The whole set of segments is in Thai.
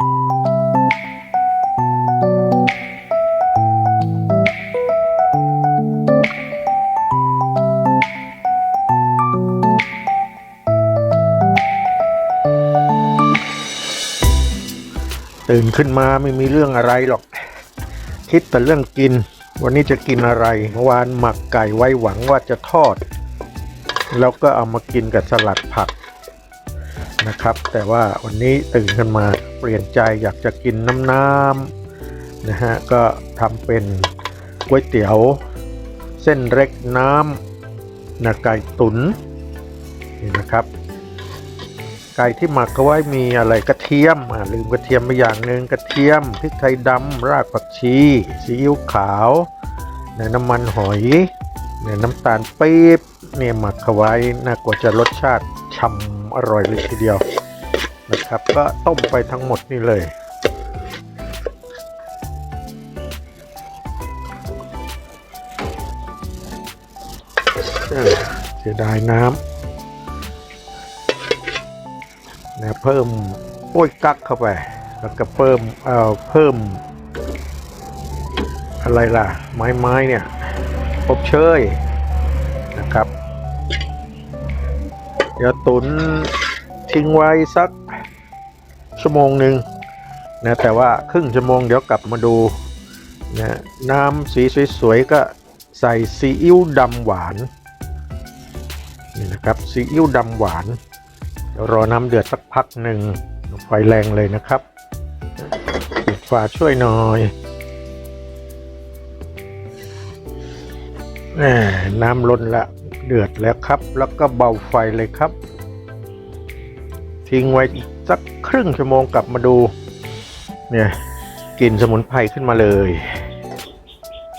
ตื่นขึ้นมาไม่มีเรื่องอะไรหรอก คิดแต่เรื่องกิน วันนี้จะกินอะไรเมื่อวานหมักไก่ไว้หวังว่าจะทอด แล้วก็เอามากินกับสลัดผัก นะครับ แต่ว่าวันนี้ตื่นขึ้นมาเปลี่ยนใจอยากจะกินน้ำน้ำนะฮะก็ทำเป็นก๋วยเตี๋ยว เส้นเล็กน้ำนะไก่ตุนนี่นะครับ ไก่ที่หมักเอาไว้มีอะไรกระเทียมอ่าลืมกระเทียมไปอย่างหนึ่งกระเทียมพริกไทยดำรากผักชีซีอิ๊วขาวนน้ำมันหอยนน้ำตาลปี๊บเนี่ยหมักเอาไว้น่ากว่าจะรสชาติฉ่ำ อร่อยเลยทีเดียวนะครับ ก็ต้มไปทั้งหมดนี่เลยเสียดายน้ำนะเพิ่มโป้ยกักเข้าไป แล้วก็เพิ่มเอ่อเพิ่ม อะไรล่ะ ไม้ไม้เนี่ยอบเชยนะครับ เดี๋ยวตุนทิ้งไว้สักชั่วโมงหนึ่งนะแต่ว่าครึ่งชั่วโมงเดี๋ยวกลับมาดูนะน้ำสีสวยๆก็ใส่ซีอิ๊วดำหวานนี่นะครับซีอิ๊วดำหวานเดี๋ยวรอน้ำเดือดสักพักหนึ่งไฟแรงเลยนะครับปิดฝาช่วยหน่อยน้ำล้นละ เดือดแล้วครับ แล้วก็เบาไฟเลยครับ ทิ้งไว้อีกสักครึ่งชั่วโมงกลับมาดู เนี่ยกลิ่นสมุนไพรขึ้นมาเลย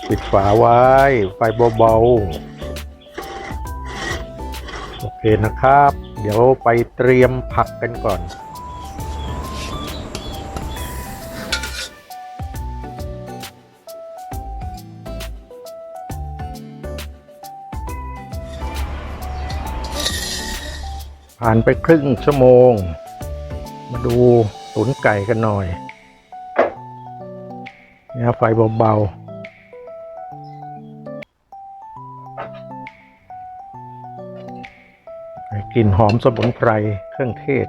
ปิดฝาไว้ ไฟเบาๆ โอเคนะครับ เดี๋ยวไปเตรียมผักกันก่อน ผ่านไปครึ่งชั่วโมง มาดูตุ๋นไก่กันหน่อยเนี่ยไฟเบาๆกลิ่นหอมสมุนไพรเครื่องเทศ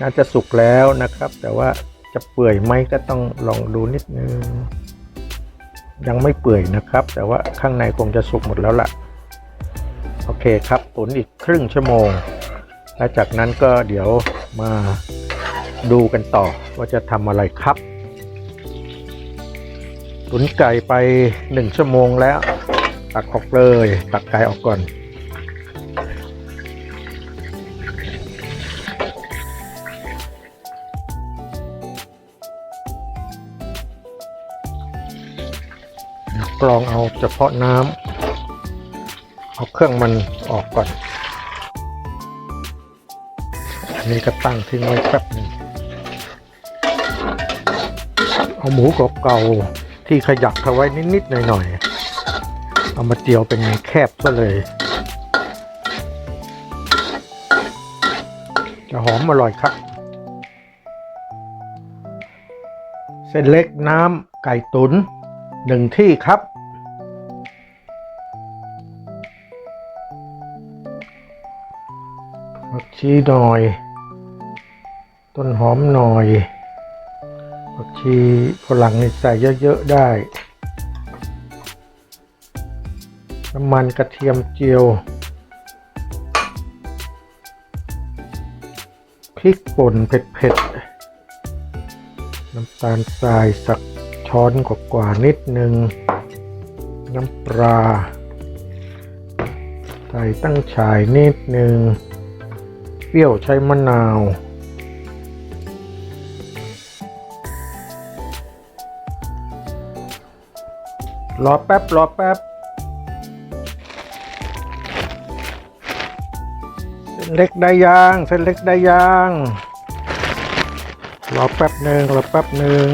น่าจะสุกแล้วนะครับ แต่ว่าจะเปื่อยไหมก็ต้องลองดูนิดนึง ยังไม่เปื่อยนะครับ แต่ว่าข้างในคงจะสุกหมดแล้วล่ะ โอเคครับตุ๋นอีกครึ่งชั่วโมง และจากนั้นก็เดี๋ยวมาดูกันต่อว่าจะทำอะไรครับตุ๋นไก่ไปหนึ่งชั่วโมงแล้ว ตักออกเลย ตักไก่ออกก่อน กรองเอาเฉพาะน้ำเอาเครื่องมันออกก่อน อันนี้ก็ตั้งทิ้งไว้แป๊บหนึ่งเอาหมูกรอบเก่าที่ขยักเอาไว้นิดๆหน่อยๆ เอามาเจียวเป็นแคบซะเลย จะหอมอร่อยครับ เส้นเล็กน้ำไก่ตุ๋น หนึ่งที่ครับ ผักชีหน่อย ต้นหอมหน่อย ผักชีฝรั่งนี่ใส่เยอะ ๆ ได้ น้ำมันกระเทียมเจียว พริกป่นเผ็ด ๆ น้ำตาลทรายสัก ช้อนกว่าๆนิดนึง น้ำปลาใส่ตั้งฉายนิดนึง เปรี้ยวใช้มะนาว รอแป๊บ รอแป๊บเส้นเล็กได้ยังเส้นเล็กได้ยังรอแป๊บหนึ่งรอแป๊บหนึ่ง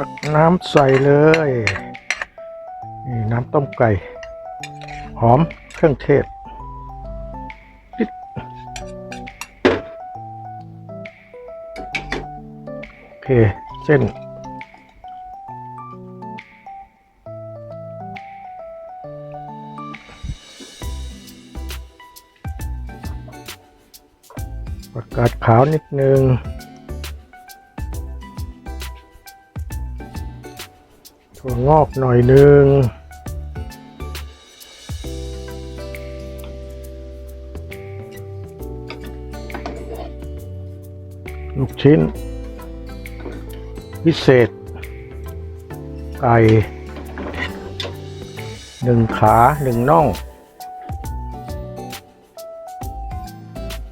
ตักน้ำใส่เลยนี่น้ำต้มไก่ หอมเครื่องเทศโอเค เส้นประกาศขาวนิดนึง ถั่วงอกหน่อยนึงลูกชิ้น พิเศษ ไก่หนึ่งขาหนึ่งน่อง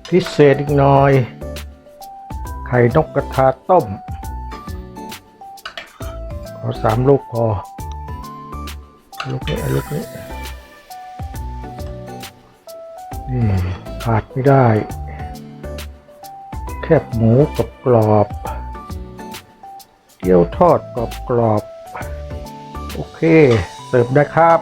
พิเศษอีกหน่อย ไข่นกกระทาต้ม ขอสามลูกพอลูกนี้ลูกนี้นี่ขาดไม่ได้ แคบหมูกับกรอบเกี๊ยวทอดกรอบกรอบๆโอเค เสิร์ฟได้ครับ